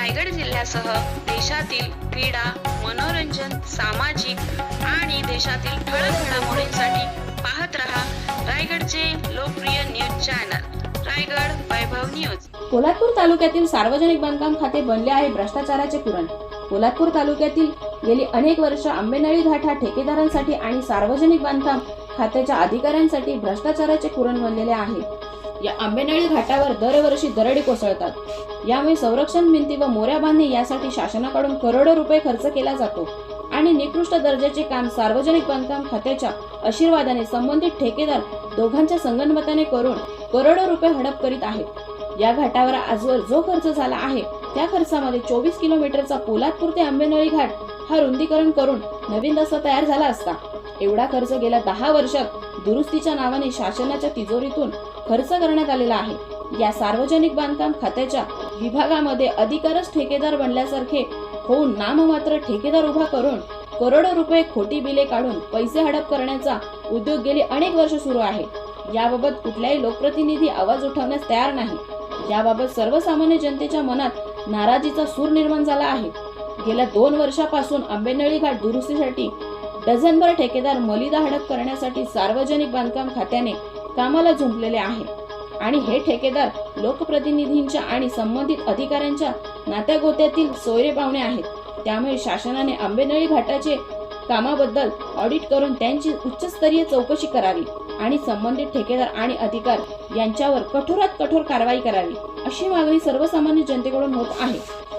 रायगड जिल्ह्यासह देशातील क्रीडा मनोरंजन सामाजिक आणि देशातील ठळक घडामोडींसाठी पाहत रहा रायगडचे लोकप्रिय news channel. Raigad Vaibhav news. Kolhapur तालुक्यातील सार्वजनिक बांधकाम खाते बनले आहे भ्रष्टाचाराचे पुरण. कोल्हापूर तालुक्यातील गेली अनेक वर्ष आंबेनळी घाट हा ठेकेदारांसाठी आणि सार्वजनिक बांधकाम खात्याच्या अधिकाऱ्यांसाठी भ्रष्टाचाराचे पुरण बनलेले आहे. या आंबेनळी घाटावर दरवर्षी दरडी कोसळतात. यामुळे संरक्षण भिंती व मोऱ्या बांधणे यासाठी शासनाकडून करोडो रुपये खर्च केला जातो आणि निकृष्ट दर्जाचे काम सार्वजनिक बांधकाम खात्याच्या आशीर्वादाने संबंधित ठेकेदार दोघांच्या संगनमताने करून करोडो रुपये हडप करीत आहेत. या घाटावर आजवर जो खर्च झाला आहे त्या खर्चामध्ये चोवीस किलोमीटरचा पोलादपूर ते आंबेनळी घाट हा रुंदीकरण करून नवीन रस्ता तयार झाला असता. एवढा खर्च गेल्या दहा वर्षात दुरुस्तीच्या नावाने शासनाच्या तिजोरीतून खर्च करण्यात आलेला आहे. या सार्वजनिक बांधकाम खात्याच्या विभागामध्ये अधिकारच ठेकेदार बनल्यासारखे होऊन नाममात्र ठेकेदार उभा करून करोडो रुपये खोटी बिले काढून पैसे हडप करण्याचा उद्योग गेली अनेक वर्ष सुरू आहे. याबाबत कुठल्याही लोकप्रतिनिधी आवाज उठवण्यास तयार नाही. याबाबत सर्वसामान्य जनतेच्या मनात नाराजीचा सूर निर्माण झाला आहे. गेल्या दोन वर्षापासून आंबेनळी घाट दुरुस्तीसाठी डझनभर ठेकेदार मलिदा हडप करण्यासाठी सार्वजनिक बांधकाम खात्याने कामाला झुंपलेले आहे. आणि हे ठेकेदार लोकप्रतिनिधींच्या आणि संबंधित अधिकाऱ्यांच्या नात्यागोत्यातील सोयरे पाहुणे आहेत. त्यामुळे शासनाने आंबेनळी घाटाचे कामाबद्दल ऑडिट करून त्यांची उच्चस्तरीय चौकशी करावी आणि संबंधित ठेकेदार आणि अधिकार यांच्यावर कठोरात कठोर कारवाई करावी अशी मागणी सर्वसामान्य जनतेकडून होत आहे.